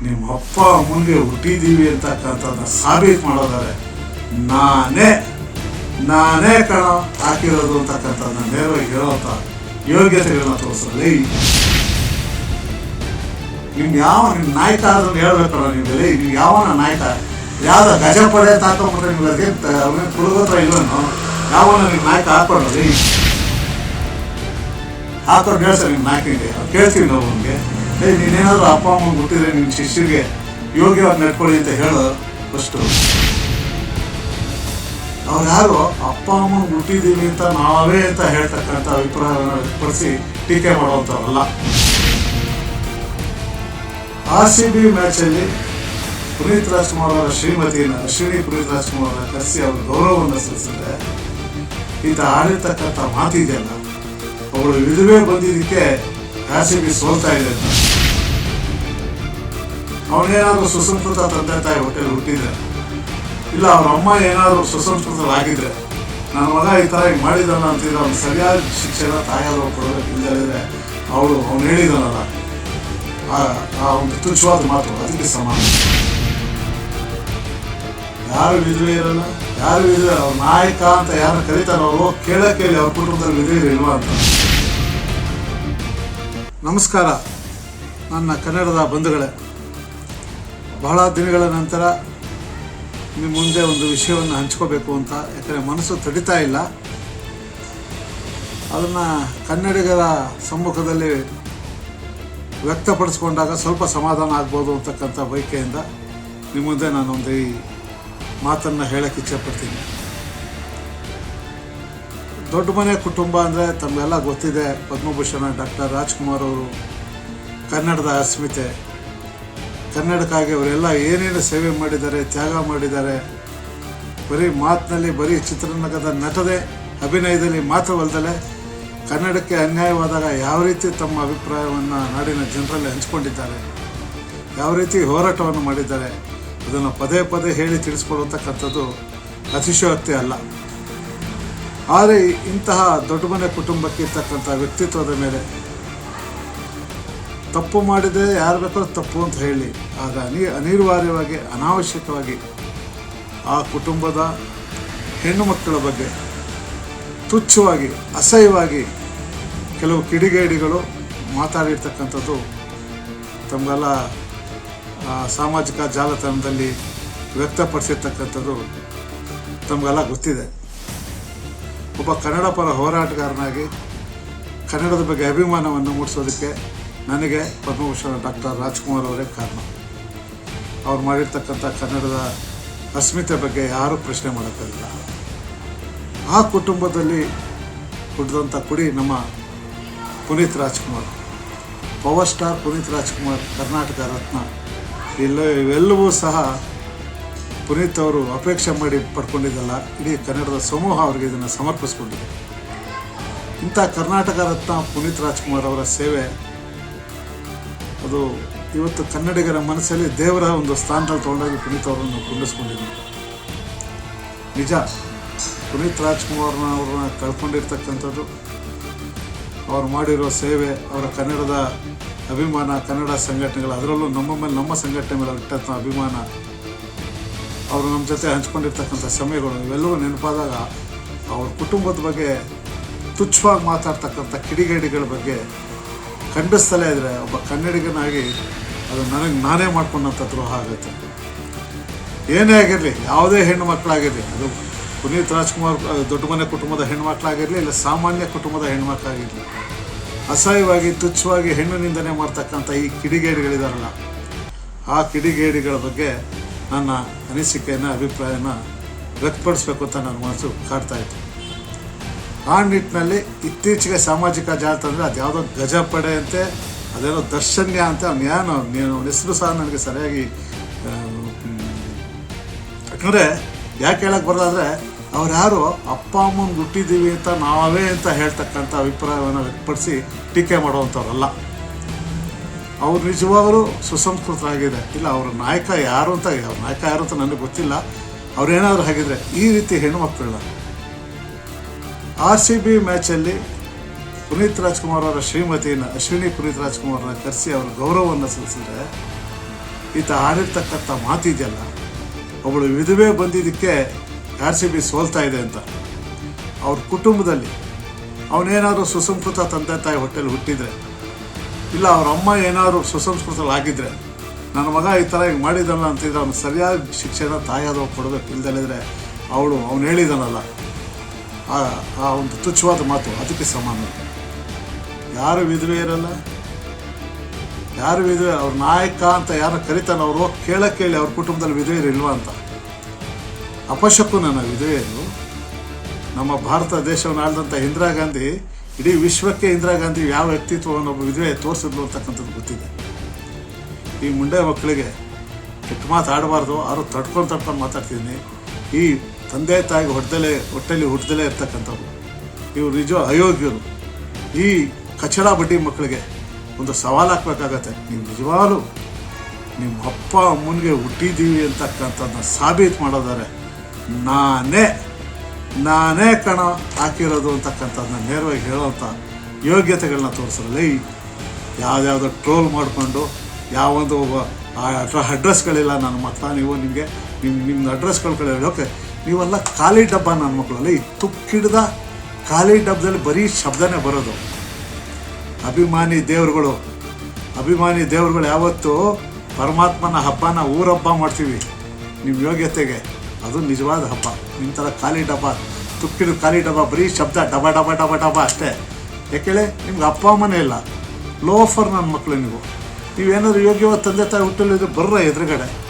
ನಿಮ್ಮ ಅಪ್ಪ ಅಮ್ಮನಿಗೆ ಹುಟ್ಟಿದ್ದೀವಿ ಅಂತಕ್ಕಂಥದ್ದು ಸಾಬೀತು ಮಾಡೋದಾರೆ ನಾನೇ ನಾನೇ ಕಣ ಹಾಕಿರೋದು ಅಂತಕ್ಕಂಥದ್ದನ್ನ ನೇರವಾಗಿ ಹೇಳೋಂಥ ಯೋಗ್ಯತೆಗಳನ್ನ ತೋರಿಸಲಿ ನಿಮ್ಗೆ ಯಾವ ನಿಮ್ಮ ನಾಯಕ ಹೇಳಬೇಕು ಹೇಳ್ಬೇಕಲ್ಲ ನಿಮ್ಗೆ ನೀವು ಯಾವನ ನಾಯಕ? ಯಾವ್ದ ಗಜಪಡೆ ಅಂತ ಹಾಕೊಂಡ್ಬಿಟ್ರೆ ನಿಮ್ಗೆ ಅದಕ್ಕೆ ಅವನ ಕುಡುಗೋತ್ರ ಇಲ್ಲನು ಯಾವನ ನಿಮ್ಮ ನಾಯಕ ಹಾಕೊಂಡ್ರಿ ಹಾಕೊಂಡು ಹೇಳ್ಸ ನಿಮ್ಮ ನಾಯಕನಿಗೆ. ಅವ್ರು ಕೇಳ್ತೀವಿ ನಾವು ಅವ್ನಿಗೆ. ಏಯ್ ನೀನೇನಾದ್ರೂ ಅಪ್ಪ, ಅಮ್ಮ ಗೊತ್ತಿದ್ರೆ ನಿನ್ನ ಶಿಷ್ಯರಿಗೆ ಯೋಗ್ಯವಾಗಿ ನಡ್ಕೊಳ್ಳಿ ಅಂತ ಹೇಳು ಫಸ್ಟು ಅವ್ರು ಯಾರು ಅಪ್ಪ ಅಮ್ಮನ ಹುಟ್ಟಿದೀವಿ ಅಂತ ನಾವೇ ಅಂತ ಹೇಳ್ತಕ್ಕಂಥ ಅಭಿಪ್ರಾಯವನ್ನು ವ್ಯಕ್ತಪಡಿಸಿ ಟೀಕೆ ಮಾಡುವಂಥವಲ್ಲ ಆರ್ ಸಿ ಬಿ ಮ್ಯಾಚಲ್ಲಿ ಪುನೀತ್ ರಾಜ್ಕುಮಾರ್ ಅವರ ಶ್ರೀಮತಿಯನ್ನು ಅಶ್ವಿನಿ ಪುನೀತ್ ರಾಜ್ಕುಮಾರ್ ಅವರ ಕರೆಸಿ ಅವ್ರ ಗೌರವವನ್ನು ಸಲ್ಲಿಸಿದ್ರೆ ಈತ ಆಡಿರ್ತಕ್ಕಂಥ ಮಾತಿದೆಯಲ್ಲ ಅವಳು ಇದುವೇ ಬಂದಿದ್ದಕ್ಕೆ ಆರ್ ಸಿ ಬಿ ಸೋಲ್ತಾ ಇದೆ ಅಂತ. ಅವನೇನಾದ್ರೂ ಸುಸಂಸ್ಕೃತ ತಂದೆ ತಾಯಿ ಹೊಟ್ಟೆಲಿ ಹುಟ್ಟಿದ್ರೆ, ಇಲ್ಲ ಅವ್ರ ಅಮ್ಮ ಏನಾದ್ರು ಸುಸಂಸ್ಕೃತರಾಗಿದ್ರೆ ನನ್ನ ಮಗ ಈ ಥರ ಹಿಂಗೆ ಮಾಡಿದಾನ ಅಂತಿದ್ರೆ ಅವ್ನು ಸರಿಯಾದ ಶಿಕ್ಷಣ ತಾಯಾದವ್ರು ಕೊಡಬೇಕು ಇಲ್ಲದಿದ್ರೆ ಅವಳು ಅವ್ನು ಹೇಳಿದಾನಲ್ಲ, ಆ ಒಂದು ತುಚ್ಛವಾದ ಮಾತು ಅದಕ್ಕೆ ಸಮಾನ. ಯಾರು ವಿಧವೆ ಇರಲ್ಲ, ಯಾರು ವಿಧವೆ, ಅವ್ರ ನಾಯಕ ಅಂತ ಯಾರು ಕರೀತಾರೋ ಅವರು ಕೇಳಕ್ಕೆ ಕೇಳಿ ಅವ್ರ ಕುಟುಂಬದಲ್ಲಿ ವಿಧವೆ ಇಲ್ವಾ ಅಂತ. ನಮಸ್ಕಾರ. ನನ್ನ ಕನ್ನಡದ ಬಂಧುಗಳೇ ಬಹಳ ದಿನಗಳ ನಂತರ ನಿಮ್ಮ ಮುಂದೆ ಒಂದು ವಿಷಯವನ್ನು ಹಂಚ್ಕೋಬೇಕು ಅಂತ ಯಾಕಂದರೆ ಮನಸ್ಸು ತಡಿತಾ ಇಲ್ಲ. ಅದನ್ನು ಕನ್ನಡಿಗರ ಸಮ್ಮುಖದಲ್ಲಿ ವ್ಯಕ್ತಪಡಿಸ್ಕೊಂಡಾಗ ಸ್ವಲ್ಪ ಸಮಾಧಾನ ಆಗ್ಬೋದು ಅಂತಕ್ಕಂಥ ಬಯಕೆಯಿಂದ ನಿಮ್ಮ ಮುಂದೆ ನಾನೊಂದು ಈ ಮಾತನ್ನು ಹೇಳಕ್ಕೆ ಇಚ್ಛೆಪಡ್ತೀನಿ. ದೊಡ್ಡ ಮನೆ ಕುಟುಂಬ ಅಂದರೆ ತಮಗೆಲ್ಲ ಗೊತ್ತಿದೆ, ಪದ್ಮಭೂಷಣ ಡಾಕ್ಟರ್ ರಾಜ್ಕುಮಾರ್ ಅವರು ಕನ್ನಡದ ಅಸ್ಮಿತೆ. ಕನ್ನಡಕ್ಕಾಗಿ ಅವರೆಲ್ಲ ಏನೇನು ಸೇವೆ ಮಾಡಿದ್ದಾರೆ, ತ್ಯಾಗ ಮಾಡಿದ್ದಾರೆ, ಬರೀ ಮಾತಿನಲ್ಲಿ, ಬರೀ ಚಿತ್ರರಂಗದ ನಟದೆ ಅಭಿನಯದಲ್ಲಿ ಮಾತ್ರವಲ್ಲದೆ ಕನ್ನಡಕ್ಕೆ ಅನ್ಯಾಯವಾದಾಗ ಯಾವ ರೀತಿ ತಮ್ಮ ಅಭಿಪ್ರಾಯವನ್ನು ನಾಡಿನ ಜನರಲ್ಲಿ ಹಂಚಿಕೊಂಡಿದ್ದಾರೆ, ಯಾವ ರೀತಿ ಹೋರಾಟವನ್ನು ಮಾಡಿದ್ದಾರೆ ಅದನ್ನು ಪದೇ ಪದೇ ಹೇಳಿ ತಿಳಿಸ್ಕೊಡುವಂತಕ್ಕಂಥದ್ದು ಅತಿಶಯೋಕ್ತಿ ಅಲ್ಲ. ಆದರೆ ಇಂತಹ ದೊಡ್ಡ ಮನೆ ಕುಟುಂಬಕ್ಕೆ ಇರ್ತಕ್ಕಂಥ ವ್ಯಕ್ತಿತ್ವದ ಮೇಲೆ ತಪ್ಪು ಮಾಡಿದರೆ ಯಾರು ಬೇಕಾದ್ರೂ ತಪ್ಪು ಅಂತ ಹೇಳಿ. ಆಗ ಅನಿ, ಅನಿವಾರ್ಯವಾಗಿ, ಅನಾವಶ್ಯಕವಾಗಿ ಆ ಕುಟುಂಬದ ಹೆಣ್ಣು ಮಕ್ಕಳ ಬಗ್ಗೆ ತುಚ್ಛವಾಗಿ, ಅಸಹ್ಯವಾಗಿ ಕೆಲವು ಕಿಡಿಗೇಡಿಗಳು ಮಾತಾಡಿರ್ತಕ್ಕಂಥದ್ದು ತಮಗೆಲ್ಲ ಸಾಮಾಜಿಕ ಜಾಲತಾಣದಲ್ಲಿ ವ್ಯಕ್ತಪಡಿಸಿರ್ತಕ್ಕಂಥದ್ದು ತಮಗೆಲ್ಲ ಗೊತ್ತಿದೆ. ಒಬ್ಬ ಕನ್ನಡ ಪರ ಹೋರಾಟಗಾರನಾಗಿ ಕನ್ನಡದ ಬಗ್ಗೆ ಅಭಿಮಾನವನ್ನು ಮೂಡಿಸೋದಕ್ಕೆ ನನಗೆ ಪದ್ಮಭೂಷಣ ಡಾಕ್ಟರ್ ರಾಜ್ಕುಮಾರ್ ಅವರೇ ಕಾರಣ. ಅವ್ರು ಮಾಡಿರ್ತಕ್ಕಂಥ ಕನ್ನಡದ ಅಸ್ಮಿತೆ ಬಗ್ಗೆ ಯಾರೂ ಪ್ರಶ್ನೆ ಮಾಡೋಕ್ಕಾಗಿಲ್ಲ. ಆ ಕುಟುಂಬದಲ್ಲಿ ಹುಟ್ಟಿದಂಥ ಕುಡಿ ನಮ್ಮ Puneeth Rajkumar. Power star Puneeth Rajkumar, Karnataka Ratna. ಇಲ್ಲ ಇವೆಲ್ಲವೂ ಸಹ ಪುನೀತ್ ಅವರು ಅಪೇಕ್ಷೆ ಮಾಡಿ ಪಡ್ಕೊಂಡಿದ್ದಲ್ಲ, ಇಡೀ ಕನ್ನಡದ ಸಮೂಹ ಅವರಿಗೆ ಇದನ್ನು ಸಮರ್ಪಿಸ್ಕೊಂಡಿದೆ. ಇಂಥ ಕರ್ನಾಟಕ ರತ್ನ ಪುನೀತ್ ರಾಜ್ಕುಮಾರ್ ಅವರ ಸೇವೆ ಅದು ಇವತ್ತು ಕನ್ನಡಿಗರ ಮನಸ್ಸಲ್ಲಿ ದೇವರ ಒಂದು ಸ್ಥಾನದಲ್ಲಿ ತೊಗೊಂಡೋಗಿ ಪುನೀತ್ ಅವರನ್ನು ಕುಂಡಿಸ್ಕೊಂಡಿದ್ದೀನಿ ನಿಜ, ಪುನೀತ್ ರಾಜ್ಕುಮಾರ್ನ ಅವ್ರನ್ನ ಕಳ್ಕೊಂಡಿರ್ತಕ್ಕಂಥದ್ದು, ಅವ್ರು ಮಾಡಿರೋ ಸೇವೆ, ಅವರ ಕನ್ನಡದ ಅಭಿಮಾನ, ಕನ್ನಡ ಸಂಘಟನೆಗಳು, ಅದರಲ್ಲೂ ನಮ್ಮ ಮೇಲೆ, ನಮ್ಮ ಸಂಘಟನೆ ಮೇಲೆ ಇಟ್ಟಂಥ ಅಭಿಮಾನ, ಅವರು ನಮ್ಮ ಜೊತೆ ಹಂಚ್ಕೊಂಡಿರ್ತಕ್ಕಂಥ ಸಮಯಗಳು, ಇವೆಲ್ಲವೂ ನೆನಪಾದಾಗ ಅವ್ರ ಕುಟುಂಬದ ಬಗ್ಗೆ ತುಚ್ಛವಾಗಿ ಮಾತಾಡ್ತಕ್ಕಂಥ ಕಿಡಿಗೇಡಿಗಳ ಬಗ್ಗೆ ಖಂಡಿಸ್ತಲೇ ಇದ್ದರೆ ಒಬ್ಬ ಕನ್ನಡಿಗನಾಗಿ ಅದು ನನಗೆ ನಾನೇ ಮಾಡ್ಕೊಂಡಂಥ ದ್ರೋಹ ಆಗುತ್ತೆ. ಏನೇ ಆಗಿರಲಿ, ಯಾವುದೇ ಹೆಣ್ಣು ಮಕ್ಕಳಾಗಿರಲಿ, ಅದು ಪುನೀತ್ ರಾಜ್ಕುಮಾರ್ ದೊಡ್ಡ ಮನೆ ಕುಟುಂಬದ ಹೆಣ್ಮಕ್ಳಾಗಿರಲಿ ಇಲ್ಲ ಸಾಮಾನ್ಯ ಕುಟುಂಬದ ಹೆಣ್ಮಕ್ಳಾಗಿರಲಿ ಅಸಹ್ಯವಾಗಿ, ತುಚ್ಛವಾಗಿ ಹೆಣ್ಣು ನಿಂದನೆ ಮಾಡ್ತಕ್ಕಂಥ ಈ ಕಿಡಿಗೇಡಿಗಳಿದಾರಲ್ಲ, ಆ ಕಿಡಿಗೇಡಿಗಳ ಬಗ್ಗೆ ನನ್ನ ಅನಿಸಿಕೆಯನ್ನು, ಅಭಿಪ್ರಾಯನ ವ್ಯಕ್ತಪಡಿಸ್ಬೇಕು ಅಂತ ನನ್ನ ಮನಸ್ಸು ಕಾಡ್ತಾ ಇತ್ತು. ಆ ನಿಟ್ಟಿನಲ್ಲಿ ಇತ್ತೀಚೆಗೆ ಸಾಮಾಜಿಕ ಜಾಲತಾಣದಲ್ಲಿ ಅದು ಯಾವುದೋ ಗಜಪಡೆ ಅಂತೆ, ಅದೇನೋ ದರ್ಶನ್ಯ ಅಂತ ಅವ್ನು ಏನು ನೀನು ಹೆಸರು ಸಹ ನನಗೆ ಸರಿಯಾಗಿ ಯಾಕಂದರೆ ಯಾಕೆ ಹೇಳಕ್ಕೆ ಬರೋದಾದ್ರೆ ಅವ್ರು ಯಾರು ಅಪ್ಪ ಅಮ್ಮನ ಹುಟ್ಟಿದ್ದೀವಿ ಅಂತ ನಾವೇ ಅಂತ ಹೇಳ್ತಕ್ಕಂಥ ಅಭಿಪ್ರಾಯವನ್ನು ವ್ಯಕ್ತಪಡಿಸಿ ಟೀಕೆ ಮಾಡುವಂಥವ್ರಲ್ಲ. ಅವ್ರು ನಿಜವಾಗಲೂ ಸುಸಂಸ್ಕೃತರಾಗಿದೆ ಇಲ್ಲ, ಅವ್ರ ನಾಯಕ ಯಾರು ಅಂತ, ಅವ್ರ ನಾಯಕ ಯಾರು ಅಂತ ನನಗೆ ಗೊತ್ತಿಲ್ಲ. ಅವ್ರೇನಾದರೂ ಹಾಗಿದ್ರೆ ಈ ರೀತಿ ಹೆಣ್ಣುಮಕ್ಕಳನ್ನ ಆರ್ ಸಿ ಬಿ ಮ್ಯಾಚಲ್ಲಿ ಪುನೀತ್ ರಾಜ್ಕುಮಾರ್ ಅವರ ಶ್ರೀಮತಿಯನ್ನು, ಅಶ್ವಿನಿ ಪುನೀತ್ ರಾಜ್ಕುಮಾರ್ನ ಕರೆಸಿ ಅವರ ಗೌರವವನ್ನು ಸಲ್ಲಿಸಿದ್ರೆ ಈತ ಆಡಿರ್ತಕ್ಕಂಥ ಮಾತಿದೆಯಲ್ಲ, ಅವಳು ವಿಧವೆ ಬಂದಿದ್ದಕ್ಕೆ ಆರ್ ಸಿ ಬಿ ಸೋಲ್ತಾ ಇದೆ ಅಂತ. ಅವ್ರ ಕುಟುಂಬದಲ್ಲಿ ಅವನೇನಾದರೂ ಸುಸಂಸ್ಕೃತ ತಂದೆ ತಾಯಿ ಹೊಟ್ಟೆಲಿ ಹುಟ್ಟಿದ್ರೆ, ಇಲ್ಲ ಅವ್ರ ಅಮ್ಮ ಏನಾದ್ರು ಸುಸಂಸ್ಕೃತಲಾಗಿದ್ದರೆ ನನ್ನ ಮಗ ಈ ಥರ ಹಿಂಗೆ ಮಾಡಿದಲ್ಲ ಅಂತಿದ್ರೆ ಅವ್ನು ಸರಿಯಾದ ಶಿಕ್ಷಣ ತಾಯಾದವ ಕೊಡಬೇಕು ಇಲ್ದಲ್ಲಿದ್ರೆ ಅವಳು, ಅವ್ನು ಹೇಳಿದಾನಲ್ಲ. ಆ ಆ ಒಂದು ತುಚ್ಛವಾದ ಮಾತು ಅದಕ್ಕೆ ಸಮಾನ ಯಾರು ವಿಧವೆ ಇರಲ್ಲ? ಯಾರು ವಿಧವೆ? ಅವ್ರ ನಾಯಕ ಅಂತ ಯಾರು ಕರಿತಾನೆ ಅವರು ಕೇಳಕ್ಕೆ ಕೇಳಿ ಅವ್ರ ಕುಟುಂಬದಲ್ಲಿ ವಿಧವೆ ಇಲ್ವಾ ಅಂತ. ಅಪಶಕುನ ವಿಧವೆಯರು ನಮ್ಮ ಭಾರತ ದೇಶವನ್ನು ಆಳಿದಂಥ ಇಂದಿರಾ ಗಾಂಧಿ, ಇಡೀ ವಿಶ್ವಕ್ಕೆ ಇಂದಿರಾ ಗಾಂಧಿ ಯಾವ ವ್ಯಕ್ತಿತ್ವವನ್ನು ಒಬ್ಬ ವಿಧವೆ ತೋರಿಸಿದ್ಲು ಅಂತಕ್ಕಂಥದ್ದು ಗೊತ್ತಿದೆ. ಈ ಮುಂಡೆ ಮಕ್ಕಳಿಗೆ ಕೆಟ್ಟ ಮಾತಾಡಬಾರ್ದು ಅವರು ತಡ್ಕೊಂಡು ತಡ್ಕೊಂಡು ಮಾತಾಡ್ತಿದ್ದೀನಿ. ಈ ತಂದೆ ತಾಯಿಗೆ ಹೊಟ್ಟೆಲೆ ಹೊಟ್ಟೆಲಿ ಹುಟ್ಟದಲೇ ಇರ್ತಕ್ಕಂಥವ್ರು. ಇವ್ರು ನಿಜ ಅಯೋಗ್ಯರು. ಈ ಕಚಡ ಬಡ್ಡಿ ಮಕ್ಕಳಿಗೆ ಒಂದು ಸವಾಲು ಹಾಕ್ಬೇಕಾಗತ್ತೆ. ನೀವು ನಿಜವಾಗ್ಲೂ ನಿಮ್ಮ ಅಪ್ಪ ಅಮ್ಮನಿಗೆ ಹುಟ್ಟಿದ್ದೀವಿ ಅಂತಕ್ಕಂಥದ್ದನ್ನ ಸಾಬೀತು ಮಾಡೋದಾರೆ ನಾನೇ ನಾನೇ ಕಣ ಹಾಕಿರೋದು ಅಂತಕ್ಕಂಥದ್ದನ್ನ ನೇರವಾಗಿ ಹೇಳೋಂಥ ಯೋಗ್ಯತೆಗಳನ್ನ ತೋರಿಸಲ್ಲ ಈ ಯಾವುದ್ಯಾವುದೋ ಟ್ರೋಲ್ ಮಾಡಿಕೊಂಡು ಯಾವೊಂದು ಅಡ್ರೆಸ್ಗಳಿಲ್ಲ ನನ್ನ ಮಕ್ಕಳ ನೀವು, ನಿಮಗೆ ನಿಮ್ಮ ನಿಮ್ಮ ಅಡ್ರೆಸ್ಗಳು ಓಕೆ ನೀವೆಲ್ಲ ಖಾಲಿ ಡಬ್ಬ ನನ್ನ ಮಕ್ಕಳಲ್ಲಿ ತುಕ್ಕಿಡ್ದ ಖಾಲಿ ಡಬ್ಬದಲ್ಲಿ ಬರೀ ಶಬ್ದನೇ ಬರೋದು. ಅಭಿಮಾನಿ ದೇವರುಗಳು ಅಭಿಮಾನಿ ದೇವರುಗಳು ಯಾವತ್ತೂ ಪರಮಾತ್ಮನ ಹಬ್ಬನ ಊರಬ್ಬ ಮಾಡ್ತೀವಿ. ನಿಮ್ಮ ಯೋಗ್ಯತೆಗೆ. ಅದು ನಿಜವಾದ ಹಬ್ಬ. ನಿಮ್ಮ ಥರ ಖಾಲಿ ಡಬ್ಬ, ತುಕ್ಕಿಡು ಖಾಲಿ ಡಬ್ಬ, ಬರೀ ಶಬ್ದ, ಡಬ ಡಬ ಡಬ ಡಬ ಅಷ್ಟೇ. ಯಾಕೇಳಿ, ನಿಮ್ಗೆ ಅಪ್ಪ ಅಮ್ಮನೇ ಇಲ್ಲ. ಲೋಫರ್ ನನ್ನ ಮಕ್ಕಳು ನೀವು. ನೀವೇನಾದ್ರು ಯೋಗ್ಯವಾದ ತಂದೆ ತಾಯಿ ಹುಟ್ಟಲಿದ್ರೆ ಬರ್ರ ಎದುರುಗಡೆ.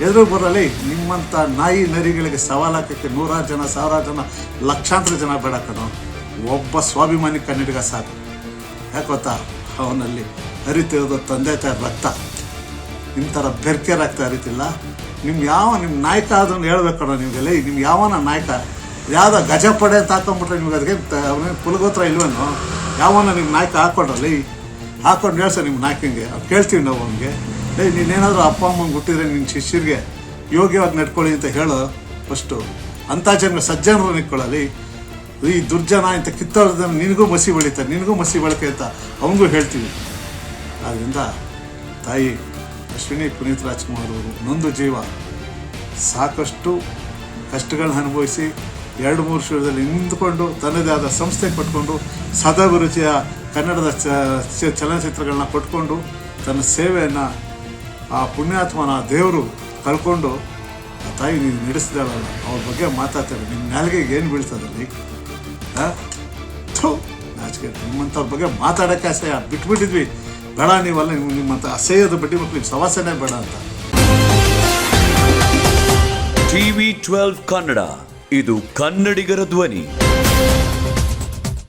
ಎದುರು ಬರಲಿ ನಿಮ್ಮಂಥ ನಾಯಿ ನರಿಗಳಿಗೆ ಸವಾಲು ಹಾಕೋಕ್ಕೆ ನೂರಾರು ಜನ, ಸಾವಿರಾರು ಜನ, ಲಕ್ಷಾಂತರ ಜನ ಬೇಡ ಒಬ್ಬ ಸ್ವಾಭಿಮಾನಿ ಕನ್ನಡಿಗ ಸಾಕು. ಯಾಕೆ ಗೊತ್ತಾ? ಅವನಲ್ಲಿ ಹರಿತಿರೋದು ತಂದೆ ತಾಯಿ ರಕ್ತ. ನಿಮ್ಮ ಥರ ಬೆರ್ಕೆ ರಕ್ತ ಹರಿತಿಲ್ಲ. ನಿಮ್ಮ ಯಾವ ನಿಮ್ಮ ನಾಯಕ ಅದನ್ನು ಹೇಳ್ಬೇಕಣ್ಣ ನಿಮಗೆಲ್ಲ ನಿಮ್ಮ ಯಾವನ ನಾಯಕ? ಯಾವುದೋ ಗಜಪಡೆ ಅಂತ ಹಾಕೊಂಡ್ಬಿಟ್ರೆ ನಿಮ್ಗೆ ಅದಕ್ಕೆ ಅವನಿಗೆ ಪುಲಗೋತ್ರ ಇಲ್ವೇನೋ? ಯಾವನ ನಿಮ್ಮ ನಾಯಕ ಹಾಕೊಂಡ್ರಲ್ಲಿ? ಹಾಕೊಂಡು ಹೇಳ್ಸ ನಿಮ್ಮ ನಾಯಕಂಗೆ. ಕೇಳ್ತೀವಿ ನಾವು ಅವನಿಗೆ. ಏಯ್, ನೀನೇನಾದರೂ ಅಪ್ಪ ಅಮ್ಮಂಗೆ ಹುಟ್ಟಿದ್ರೆ ನಿನ್ನ ಶಿಷ್ಯರಿಗೆ ಯೋಗ್ಯವಾಗಿ ನಡ್ಕೊಳ್ಳಿ ಅಂತ ಹೇಳೋ ಫಸ್ಟು ಅಂಥ ಜನ ಸಜ್ಜನರು ನಿಂತ್ಕೊಳ್ಳಲಿ. ಈ ದುರ್ಜನ ಅಂತ ಕಿತ್ತವ್ರದ ನಿನಗೂ ಮಸಿ ಬೆಳೀತಾರೆ ನಿನಗೂ ಮಸಿ ಬಳಕೆ ಅಂತ ಅವನಿಗೂ ಹೇಳ್ತೀವಿ. ಆದ್ದರಿಂದ ತಾಯಿ ಅಶ್ವಿನಿ ಪುನೀತ್ ರಾಜ್ಕುಮಾರ್ ಅವರು ನೊಂದು ಜೀವ. ಸಾಕಷ್ಟು ಕಷ್ಟಗಳನ್ನ ಅನುಭವಿಸಿ ಎರಡು ಮೂರು ವರ್ಷದಲ್ಲಿ ನಿಂತ್ಕೊಂಡು ತನ್ನದೇ ಆದ ಸಂಸ್ಥೆ ಕೊಟ್ಕೊಂಡು ಸದಾಭಿರುಚಿಯ ಕನ್ನಡದ ಚಲನಚಿತ್ರಗಳನ್ನ ಕೊಟ್ಕೊಂಡು ತನ್ನ ಸೇವೆಯನ್ನು ಆ ಪುಣ್ಯಾತ್ಮನ ದೇವರು ಕಳ್ಕೊಂಡು ಆ ತಾಯಿ ನೀನು ನಡೆಸಿದಾಳಲ್ಲ ಅವ್ರ ಬಗ್ಗೆ ಮಾತಾಡ್ತಾರೆ. ನಿಮ್ಮ ನಾಲ್ಗೆಗೆ ಏನು ಬೀಳ್ತದಲ್ಲಿ? ಥು, ನಾಚಿಕೆ. ನಿಮ್ಮಂಥವ್ರ ಬಗ್ಗೆ ಮಾತಾಡೋಕ್ಕೆ ಅಸಹ್ಯ ಬಿಟ್ಬಿಟ್ಟಿದ್ವಿ. ಬೇಡ ನೀವಲ್ಲ ನೀವು ನಿಮ್ಮಂಥ ಅಸಹ್ಯದ ಬಡ್ಡಿ ಮಕ್ಕಳಿಗೆ ಸವಾಸನೆ ಬೇಡ ಅಂತ. TV twelve Kannada. ಇದು ಕನ್ನಡಿಗರ ಧ್ವನಿ.